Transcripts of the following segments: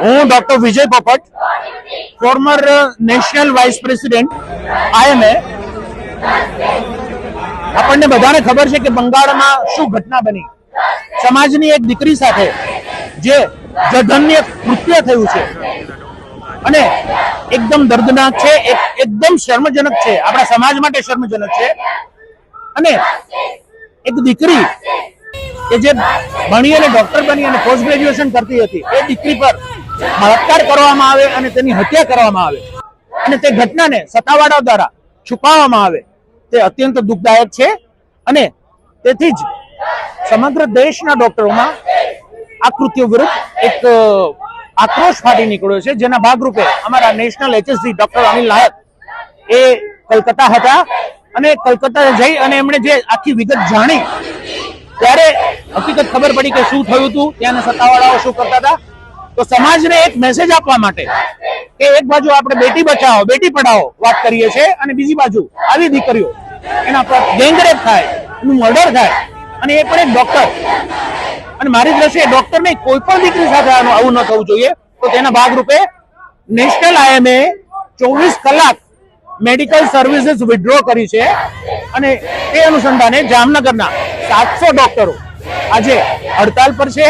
હું doctor Vijay Popat former national vice president IMA આપણને બધાને ખબર છે કે બંગાળમાં શું ઘટના બની? સમાજની એક દીકરી સાથે જે જધન્ય કૃત્ય થયું છે અને એકદમ દર્દનાક છે એકદમ શર્મજનક છે, આપણા સમાજ માટે શર્મજનક છે. અને એક દીકરી કે જે ભણી અને ડોક્ટર બની અને પોસ્ટ ગ્રેજ્યુએશન કરતી હતી, એ દીકરી પર બળાત્કાર કરવામાં આવે અને તેની હત્યા કરવામાં આવે. અને તે ઘટનાને સત્તાવાળાઓ દ્વારા છુપાવવામાં આવે. તે અત્યંત દુઃખદાયક છે અને તેથી જ સમગ્ર દેશના ડોક્ટરોમાં આ કૃત્ય વિરુદ્ધ એક આક્રોશ ફાટી નીકળ્યો છે. જેના ભાગરૂપે અમારા national HSC doctor Anil Nayak એ કલકત્તા હતા અને કલકત્તા જઈ અને એમણે જે આખી વિગત જાણી, ત્યારે હકીકત ખબર પડી કે શું થયું હતું, ત્યાંના સત્તાવાળાઓ શું કરતા હતા તો સમાજને એક મેસેજ આપવા માટે કે એક બાજુ આપણે બેટી બચાવો, બેટી પઢાઓ વાત કરીએ છીએ અને બીજી બાજુ આવી દીકરીઓ, એના પર ગેંગરેપ થાય, એનું મર્ડર થાય અને એ પણ એક ડોક્ટર અને મારી દ્રષ્ટિએ ડોક્ટર નહીં કોઈ પણ દીકરી સાથે આવું ન થવું જોઈએ. તો તેના ભાગરૂપે નેશનલ આઈએમએ ચોવીસ કલાક મેડિકલ સર્વિસીસ વિડ્રો કરી છે અને તે અનુસંધાને જામનગરના સાતસો ડોક્ટરો આજે હડતાલ પર છે.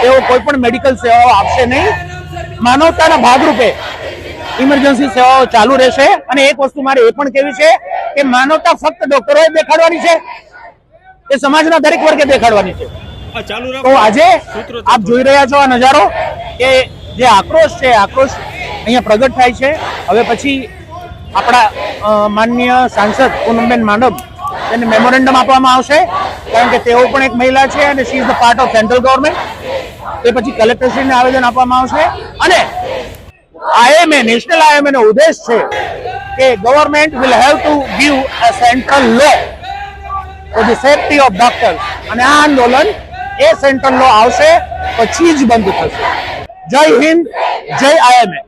તેઓ કોઈ પણ મેડિકલ સેવાઓ આપશે નહીં. માનવતાના ભાગરૂપે ઇમરજન્સી સેવાઓ ચાલુ રહેશે. અને એક વસ્તુ મારે એ પણ કહેવી છે કે માનવતા ફક્ત ડોક્ટરોએ દેખાડવાની છે. એ સમાજના દરેક વર્ગે દેખાડવાની છે. ચાલુ તો રાખો આજે આપ જોઈ રહ્યા છો આ નજારો કે જે આક્રોશ છે આક્રોશ અહીંયા પ્રગટ થાય છે. હવે પછી આપણા માનનીય સાંસદ પૂનમબેન માનવ તેને મેમોરેન્ડમ આપવામાં આવશે. કારણ કે તેઓ પણ એક મહિલા છે અને she is the part of central government તે પછી કલેક્ટરશ્રીને આવેદન આપવામાં આવશે. અને આઈએમએ નેશનલ આઈએમએ નો ઉદ્દેશ છે કે government will have to give a central law for the safety of doctors અને આ આંદોલન એ સેન્ટ્રલ લો આવશે, પછી જ બંધ થશે. જય હિન્દ, જય આઈએમએ